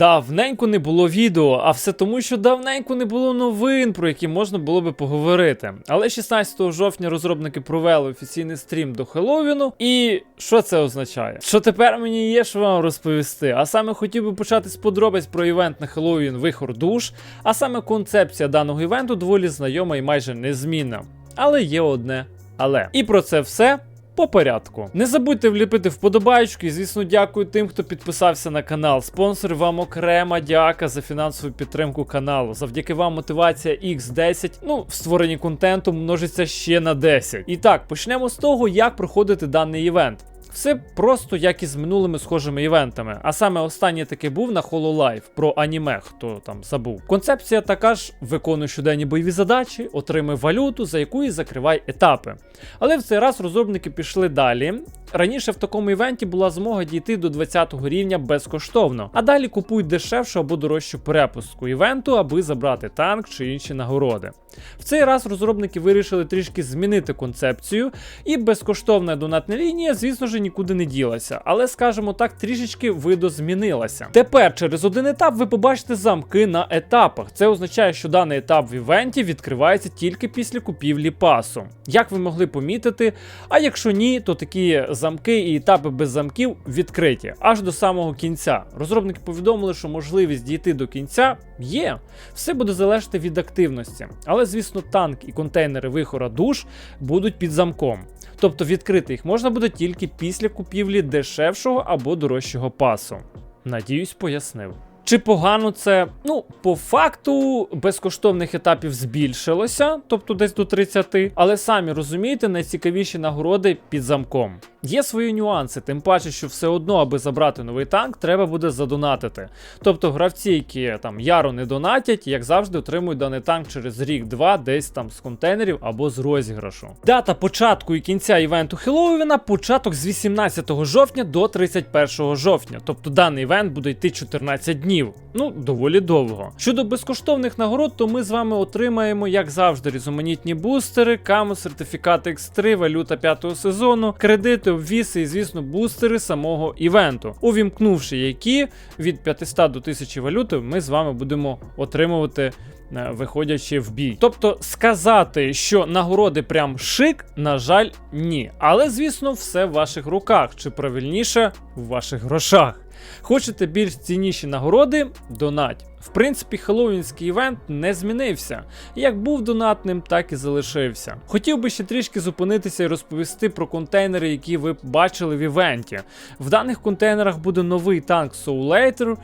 Давненько не було відео, а все тому, що давненько не було новин, про які можна було би поговорити. Але 16 жовтня розробники провели офіційний стрім до Хеллоуіну. І що це означає? Що тепер мені є що вам розповісти. А саме хотів би почати з подробиць про івент на Хеллоуін Вихор душ. А саме концепція даного івенту доволі знайома і майже незмінна. Але є одне але. І про це все по порядку. Не забудьте вліпити вподобайку і, звісно, дякую тим, хто підписався на канал. Спонсор вам окрема дяка за фінансову підтримку каналу. Завдяки вам мотивація X10, ну, в створенні контенту множиться ще на 10. І так, почнемо з того, як проходити даний івент. Все просто як і з минулими схожими івентами. А саме останній таки був на HoloLive про аніме, хто там забув. Концепція така ж: виконуй щоденні бойові задачі, отримай валюту, за яку і закривай етапи. Але в цей раз розробники пішли далі. Раніше в такому івенті була змога дійти до 20 го рівня безкоштовно, а далі купуй дешевшу або дорожчу перепустку івенту, аби забрати танк чи інші нагороди. В цей раз розробники вирішили трішки змінити концепцію, і безкоштовна донатна лінія, звісно ж, нікуди не ділася, але, скажімо так, трішечки видозмінилася. Тепер через один етап ви побачите замки на етапах. Це означає, що даний етап в івенті відкривається тільки після купівлі пасу. Як ви могли помітити, а якщо ні, то такі замки і етапи без замків відкриті аж до самого кінця. Розробники повідомили, що можливість дійти до кінця є. Все буде залежати від активності. Але, звісно, танк і контейнери вихора душ будуть під замком. Тобто відкрити їх можна буде тільки після купівлі дешевшого або дорожчого пасу. Надіюсь, пояснив. Чи погано це? Ну, по факту безкоштовних етапів збільшилося, тобто десь до 30, але самі розумієте, найцікавіші нагороди під замком. Є свої нюанси, тим паче, що все одно, аби забрати новий танк, треба буде задонатити. Тобто гравці, які там яру не донатять, як завжди, отримують даний танк через рік-два, десь там з контейнерів або з розіграшу. Дата початку і кінця івенту Хеллоуіна початок з 18 жовтня до 31 жовтня. Тобто даний івент буде йти 14 днів. Ну, доволі довго. Щодо безкоштовних нагород, то ми з вами отримаємо, як завжди, різноманітні бустери, каму, сертифікати X3, валюта п'ятого сезону, кредити, обвіси і, звісно, бустери самого івенту, увімкнувши які від 500 до 1000 валюти, ми з вами будемо отримувати. е, Виходячи в бій. Тобто сказати, що нагороди прям шик, на жаль, ні. Але, звісно, все в ваших руках, чи правильніше в ваших грошах. Хочете більш цінніші нагороди? Донать. В принципі, хеллоуінський івент не змінився. Як був донатним, так і залишився. Хотів би ще трішки зупинитися і розповісти про контейнери, які ви бачили в івенті. В даних контейнерах буде новий танк Soul Later,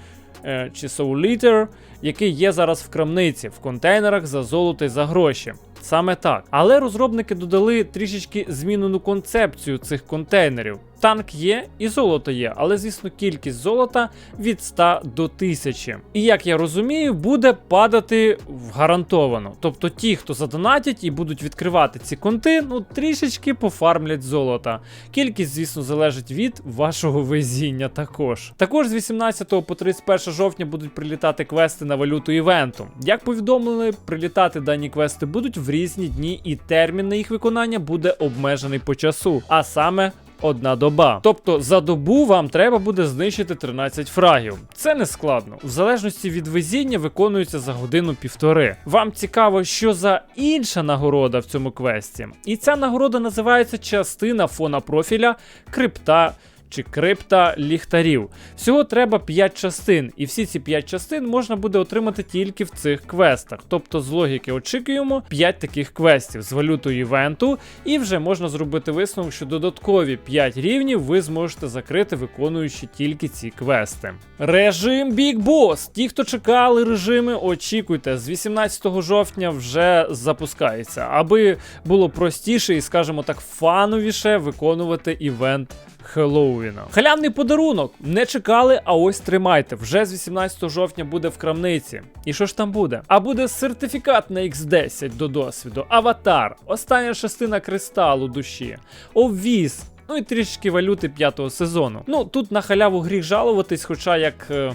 е, чи Soul який є зараз в крамниці, в контейнерах за золото і за гроші. Саме так. Але розробники додали трішечки змінену концепцію цих контейнерів. Танк є і золото є, але звісно кількість золота від 100 до 1000. І як я розумію, буде падати гарантовано. Тобто ті, хто задонатять і будуть відкривати ці конти, ну трішечки пофармлять золота. Кількість, звісно, залежить від вашого везіння також. Також з 18 по 31 жовтня будуть прилітати квести на валюту івенту. Як повідомили, прилітати дані квести будуть в різні дні, і термін на їх виконання буде обмежений по часу, а саме. Одна доба. Тобто за добу вам треба буде знищити 13 фрагів. Це не складно. В залежності від везіння виконується за годину-півтори. Вам цікаво, що за інша нагорода в цьому квесті. І ця нагорода називається частина фона профіля крипта чи крипта ліхтарів. Всього треба 5 частин, і всі ці 5 частин можна буде отримати тільки в цих квестах. Тобто з логіки очікуємо 5 таких квестів з валютою івенту, і вже можна зробити висновок, що додаткові 5 рівнів ви зможете закрити, виконуючи тільки ці квести. Режим Big Boss. Ті, хто чекали режими, очікуйте, з 18 жовтня вже запускається, аби було простіше і, скажімо так, фановіше виконувати івент. Хеллоуіна. Халявний подарунок. Не чекали, а ось тримайте. Вже з 18 жовтня буде в крамниці. І що ж там буде? А буде сертифікат на X10 до досвіду, аватар, остання частина кристалу душі, обвіз. Ну і трішки валюти п'ятого сезону. Ну тут на халяву гріх жалуватись, хоча як е,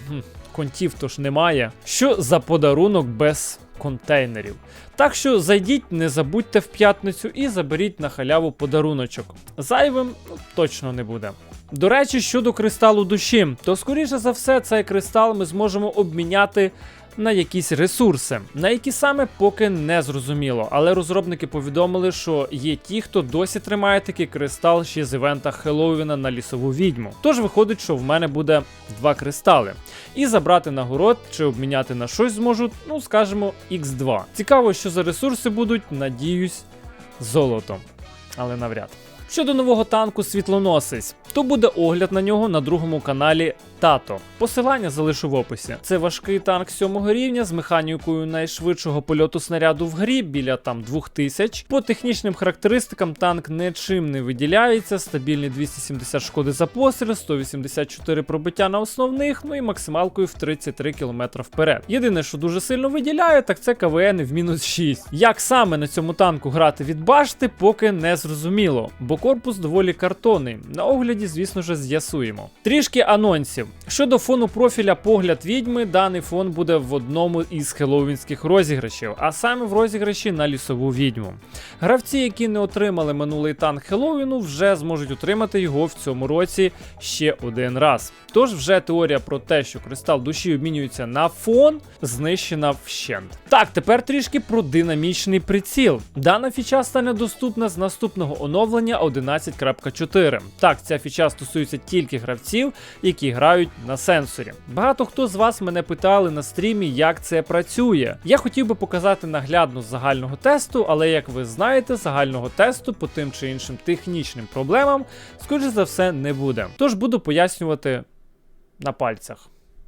контів то ж немає. Що за подарунок без контейнерів? Так що зайдіть, не забудьте в п'ятницю і заберіть на халяву подаруночок. Зайвим ну, точно не буде. До речі, щодо кристалу душі, то скоріше за все, цей кристал ми зможемо обміняти. На якісь ресурси, на які саме поки не зрозуміло, але розробники повідомили, що є ті, хто досі тримає такий кристал ще з івента Хеллоуіна на лісову відьму. Тож виходить, що в мене буде два кристали. І забрати нагород чи обміняти на щось зможу, ну скажімо, X2. Цікаво, що за ресурси будуть, надіюсь, золото. Але навряд. Щодо нового танку світлоносець, то буде огляд на нього на другому каналі Тато. Посилання залишу в описі. Це важкий танк 7 рівня з механікою найшвидшого польоту снаряду в грі біля там 2000. По технічним характеристикам танк нічим не виділяється, стабільний 270 шкоди за постріл, 184 пробиття на основних, ну і максималкою в 33 км вперед. Єдине, що дуже сильно виділяє, так це КВН в мінус 6. Як саме на цьому танку грати від башти, поки не зрозуміло, бо корпус доволі картонний. На огляді, звісно ж, з'ясуємо. Трішки анонсів. Щодо фону профіля погляд відьми, даний фон буде в одному із хеллоуінських розіграшів, а саме в розіграші на лісову відьму. Гравці, які не отримали минулий танк Хеллоуіну, вже зможуть отримати його в цьому році ще один раз. Тож вже теорія про те, що кристал душі обмінюється на фон, знищена вщент. Так, тепер трішки про динамічний приціл. Дана фіча стане доступна з наступного оновлення 11.4. Так, ця фіча стосується тільки гравців, які грають на сенсорі. Багато хто з вас мене питали на стрімі, як це працює. Я хотів би показати наглядно з загального тесту, але як ви знаєте, загального тесту по тим чи іншим технічним проблемам, скоріше за все, не буде. Тож буду пояснювати на пальцях.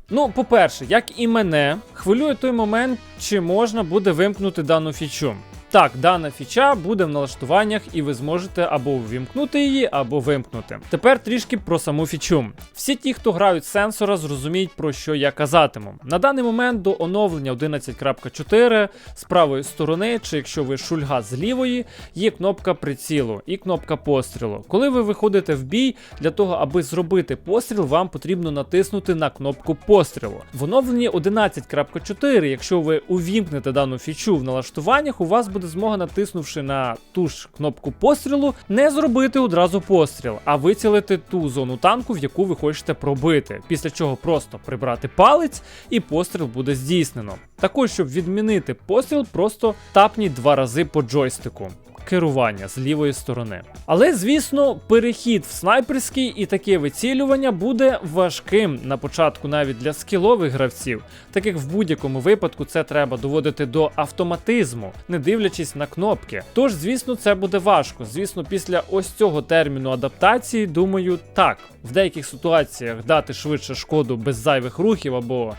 Ну, по-перше, як і мене, хвилює той момент, чи можна буде вимкнути дану фічу. Так, дана фіча буде в налаштуваннях, і ви зможете або увімкнути її, або вимкнути. Тепер трішки про саму фічу. Всі ті, хто грають з сенсора, зрозуміють про що я казатиму. На даний момент до оновлення 11.4 з правої сторони, чи якщо ви шульга з лівої, є кнопка прицілу і кнопка пострілу. Коли ви виходите в бій, для того, аби зробити постріл, вам потрібно натиснути на кнопку пострілу. В оновленні 11.4, якщо ви увімкнете дану фічу в налаштуваннях, у вас буде змога, натиснувши на ту ж кнопку пострілу, не зробити одразу постріл, а вицілити ту зону танку, в яку ви хочете пробити. Після чого просто прибрати палець і постріл буде здійснено. Також, щоб відмінити постріл, просто тапніть два рази по джойстику. Керування з лівої сторони. Але, звісно, перехід в снайперський і таке вицілювання буде важким на початку навіть для скілових гравців, так як в будь-якому випадку це треба доводити до автоматизму, не дивлячись на кнопки. Тож, звісно, це буде важко. Звісно, після ось цього терміну адаптації, думаю, так, в деяких ситуаціях дати швидше шкоду без зайвих рухів або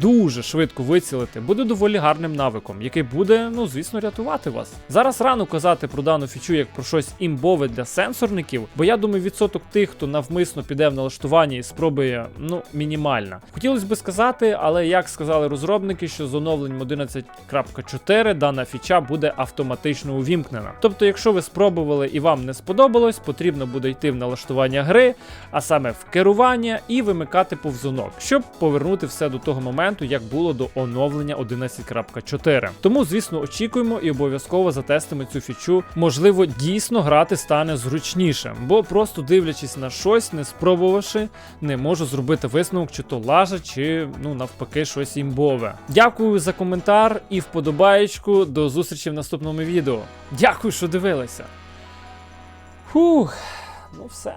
дуже швидко вицілити буде доволі гарним навиком, який буде, ну звісно, рятувати вас. Зараз рано казати про дану фічу як про щось імбове для сенсорників, бо я думаю, відсоток тих, хто навмисно піде в налаштування і спробує, ну, мінімальна. Хотілося би сказати, але як сказали розробники, що з оновленням 11.4 дана фіча буде автоматично увімкнена. Тобто, якщо ви спробували і вам не сподобалось, потрібно буде йти в налаштування гри, а саме в керування і вимикати повзунок, щоб повернути все до того моменту, як було до оновлення 11.4. Тому, звісно, очікуємо і обов'язково затестимо цю фічу. Можливо, дійсно грати стане зручніше, бо просто дивлячись на щось, не спробувавши, не можу зробити висновок, чи то лажа, чи ну навпаки щось імбове. Дякую за коментар і вподобаєчку. До зустрічі в наступному відео. Дякую, що дивилися. Фух, ну все.